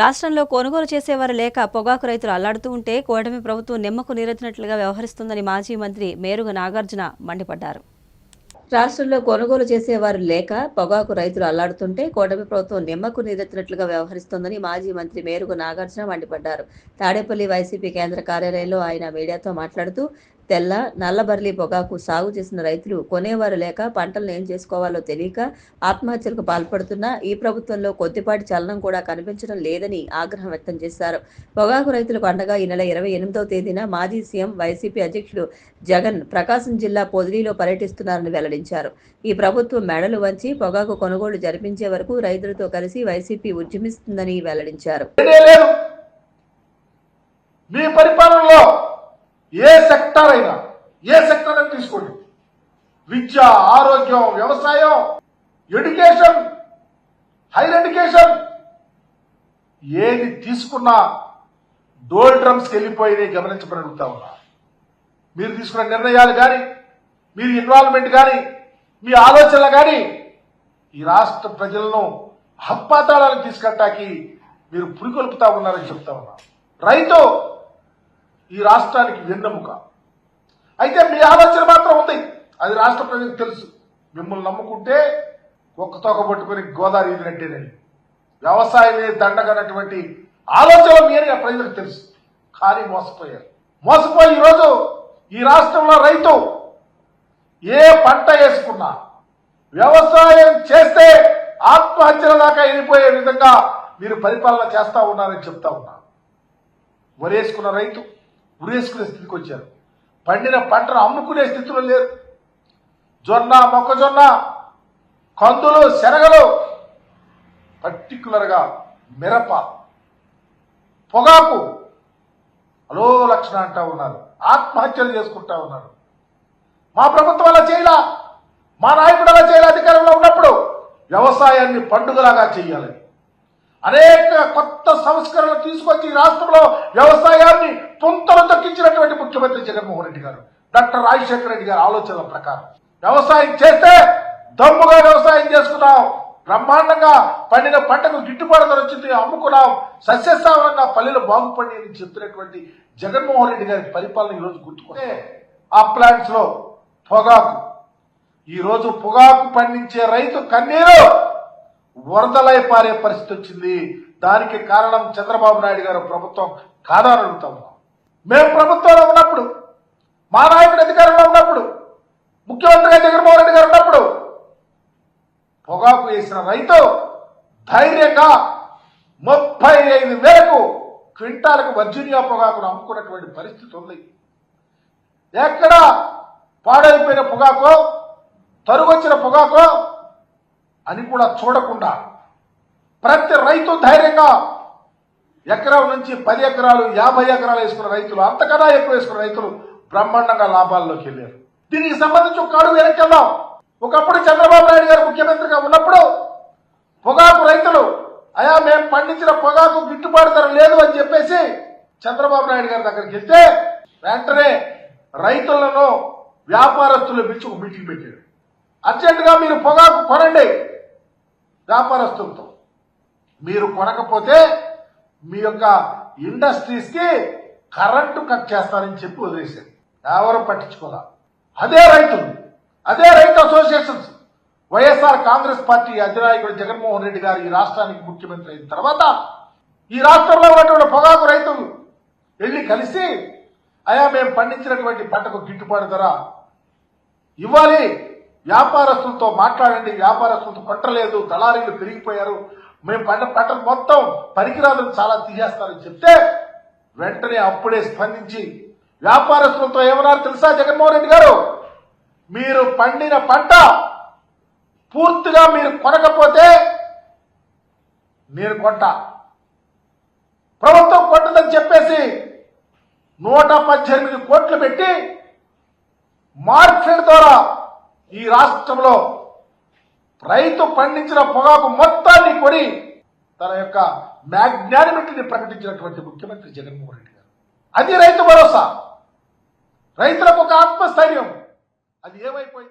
రాష్ట్రంలో కొనుగోలు చేసేవారు లేక పొగాకు రైతులు అల్లాడుతూ ఉంటే కూటమి ప్రభుత్వం నిమ్మకు నీరెత్తినట్లుగా వ్యవహరిస్తుందని మాజీ మంత్రి మేరుగ నాగార్జున మండిపడ్డారు. రాష్ట్రంలో కొనుగోలు చేసేవారు లేక పొగాకు రైతులు అల్లాడుతుంటే కూటమి ప్రభుత్వం నిమ్మకు నీరెత్తినట్లుగా వ్యవహరిస్తోందని మాజీ మంత్రి మేరుగు నాగార్జున మండిపడ్డారు. తాడేపల్లి వైసీపీ కేంద్ర కార్యాలయంలో ఆయన మీడియాతో మాట్లాడుతూ తెల్ల నల్లబర్లీ పొగాకు సాగు చేసిన రైతులు కొనేవారు లేక పంటలను ఏం చేసుకోవాలో తెలియక ఆత్మహత్యలకు పాల్పడుతున్నా ఈ ప్రభుత్వంలో కొద్దిపాటి చలనం కూడా కనిపించడం లేదని ఆగ్రహం వ్యక్తం చేశారు. పొగాకు రైతులకు అండగా ఈ నెల ఇరవై ఎనిమిదవ తేదీన మాజీ సీఎం వైసీపీ అధ్యక్షుడు జగన్ ప్రకాశం జిల్లా పొదిలిలో పర్యటిస్తున్నారని వెల్లడించారు. ఈ ప్రభుత్వం మెడలు వంచి పొగాకు కొనుగోలు జరిపించే వరకు రైతులతో కలిసి వైసీపీ ఉద్యమిస్తుందని వెల్లడించారు. మీ పరిపాలనలో ఏ సెక్టార్ అయినా ఏ సెక్టార్ అయినా తీసుకోండి. విద్య ఆరోగ్యం వ్యవసాయం ఎడ్యుకేషన్ హైర్ ఎడ్యుకేషన్ ఏది తీసుకున్నా డోల్ డ్రమ్స్కి వెళ్ళిపోయినాయి గమనించమని అడుగుతా ఉన్నా. మీరు తీసుకున్న నిర్ణయాలు కానీ మీరు ఇన్వాల్వ్మెంట్ కానీ మీ ఆలోచనలు కానీ ఈ రాష్ట్ర ప్రజలను హప్పాతాళాలకు తీసుకెళ్ళటానికి మీరు పురికొల్పుతా ఉన్నారని చెప్తా ఉన్నా. రైతు ఈ రాష్ట్రానికి వెన్నెముక. అయితే మీ ఆలోచన మాత్రం ఉంది. అది రాష్ట్ర ప్రజలకు తెలుసు. మిమ్మల్ని నమ్ముకుంటే ఒక్క తోక పట్టుకొని గోదావరి ఈదినట్టేనని వ్యవసాయమే దండగనటువంటి ఆలోచన మీరే ప్రజలకు తెలుసు. కానీ మోసపోయారు. మోసపోయి ఈరోజు ఈ రాష్ట్రంలో రైతు ఏ పంట వేసుకున్నా వ్యవసాయం చేస్తే ఆత్మహత్యల దాకా వెళ్ళిపోయే విధంగా మీరు పరిపాలన చేస్తా ఉన్నారని చెప్తా ఉన్నా. వరేసుకున్న రైతు ఉరేసుకునే స్థితికి వచ్చారు. పండిన పంటను అమ్ముకునే స్థితిలో లేరు. జొన్న మొక్కజొన్న కందులు శనగలు పర్టికులర్గా మిరప పొగాకు అలో లక్షణ అంటా ఉన్నారు. ఆత్మహత్యలు చేసుకుంటా ఉన్నారు. మా ప్రభుత్వం అలా చేయలా. మా నాయకుడు అలా చేయాలి. అధికారంలో ఉన్నప్పుడు వ్యవసాయాన్ని పండుగలాగా చేయాలని అనేక కొత్త సంస్కరణలు తీసుకొచ్చి ఈ రాష్ట్రంలో వ్యవసాయాన్ని పుంతలు తగ్గించినటువంటి ముఖ్యమంత్రి జగన్మోహన్ రెడ్డి గారు డాక్టర్ రాజశేఖర రెడ్డి గారి ఆలోచనల ప్రకారం. వ్యవసాయం చేస్తే దమ్ముగా వ్యవసాయం చేసుకున్నాం బ్రహ్మాండంగా పండిన పంటకు గిట్టుబాటు ధర వచ్చింది అమ్ముకున్నాం సస్యశ్యామలంగా పల్లెలు బాగుపడి అని చెప్తున్నటువంటి జగన్మోహన్ రెడ్డి గారి పరిపాలన ఈరోజు గుర్తుకుంటే ఆ ప్లాంట్స్లో పొగాకు ఈరోజు పొగాకు పండించే రైతు కన్నీరు వరదలై పారే పరిస్థితి వచ్చింది. దానికి కారణం చంద్రబాబు నాయుడు గారు ప్రభుత్వం కాదని అడుగుతా ఉన్నాం మేము ప్రభుత్వంలో ఉన్నప్పుడు మా నాయకుడు అధికారంలో ఉన్నప్పుడు ముఖ్యమంత్రిగా జగన్మోహన్ రెడ్డి గారు ఉన్నప్పుడు పొగాకు వేసిన రైతు ధైర్యంగా ముప్పై ఐదు వేలకు క్వింటాలకు వర్జీనియా పొగాకును అమ్ముకున్నటువంటి పరిస్థితి ఉంది. ఎక్కడ పాడైపోయిన పొగాకో తరుగొచ్చిన పొగాకో అని కూడా చూడకుండా ప్రతి రైతు ధైర్యంగా ఎకరం నుంచి పది ఎకరాలు యాభై ఎకరాలు వేసుకున్న రైతులు అంతకన్నా ఎక్కువ వేసుకున్న రైతులు బ్రహ్మాండంగా లాభాల్లోకి వెళ్ళారు. దీనికి సంబంధించి ఒక అడుగు వెనకెళ్దాం ఒకప్పుడు చంద్రబాబు నాయుడు గారు ముఖ్యమంత్రిగా ఉన్నప్పుడు పొగాకు రైతులు అయా మేము పండించిన పొగాకు గిట్టుబాటు ధర లేదు అని చెప్పేసి చంద్రబాబు నాయుడు గారి దగ్గరికి వెళ్తే వెంటనే రైతులను వ్యాపారస్తులు పిలిచి ఒక మీటింగ్ పెట్టారు. అర్జెంటుగా మీరు పొగాకు కొనండి వ్యాపారస్తులతో. మీరు కొనకపోతే మీ యొక్క ఇండస్ట్రీస్కి కరెంటు కట్ చేస్తారని చెప్పి వదిలేశారు. ఎవరు పట్టించుకోలే? అదే రైతులు అదే రైతు అసోసియేషన్స్. వైఎస్ఆర్ కాంగ్రెస్ పార్టీ అధినాయకుడు జగన్మోహన్ రెడ్డి గారు ఈ రాష్ట్రానికి ముఖ్యమంత్రి అయిన తర్వాత ఈ రాష్ట్రంలో ఉన్నటువంటి పొగాకు రైతులు వెళ్ళి కలిసి అయా మేము పండించినటువంటి పంటకు గిట్టుబాటు ధర ఇవ్వాలి వ్యాపారస్తులతో మాట్లాడండి వ్యాపారస్తులతో పట్టలేదు దళారీలు పెరిగిపోయారు. మేము పంట పంట మొత్తం పరికరాలను చాలా తీసేస్తారని చెప్తే వెంటనే అప్పుడే స్పందించి వ్యాపారస్తులతో ఏమన్నారు తెలుసా జగన్మోహన్ రెడ్డి గారు? మీరు పండిన పంట పూర్తిగా మీరు కొనకపోతే నేను కొట్ట ప్రభుత్వం కొట్టదని చెప్పేసి నూట పద్దెనిమిది కోట్లు పెట్టి మార్కెట్ ద్వారా ఈ రాష్ట్రంలో రైతు పండించిన పొగాకు మొత్తాన్ని కొని తన యొక్క మ్యాగ్నానిమిటీని ప్రకటించినటువంటి ముఖ్యమంత్రి జగన్మోహన్ రెడ్డి గారు. అది రైతు భరోసా. రైతులకు ఒక ఆత్మస్థైర్యం. అది ఏమైపోయింది?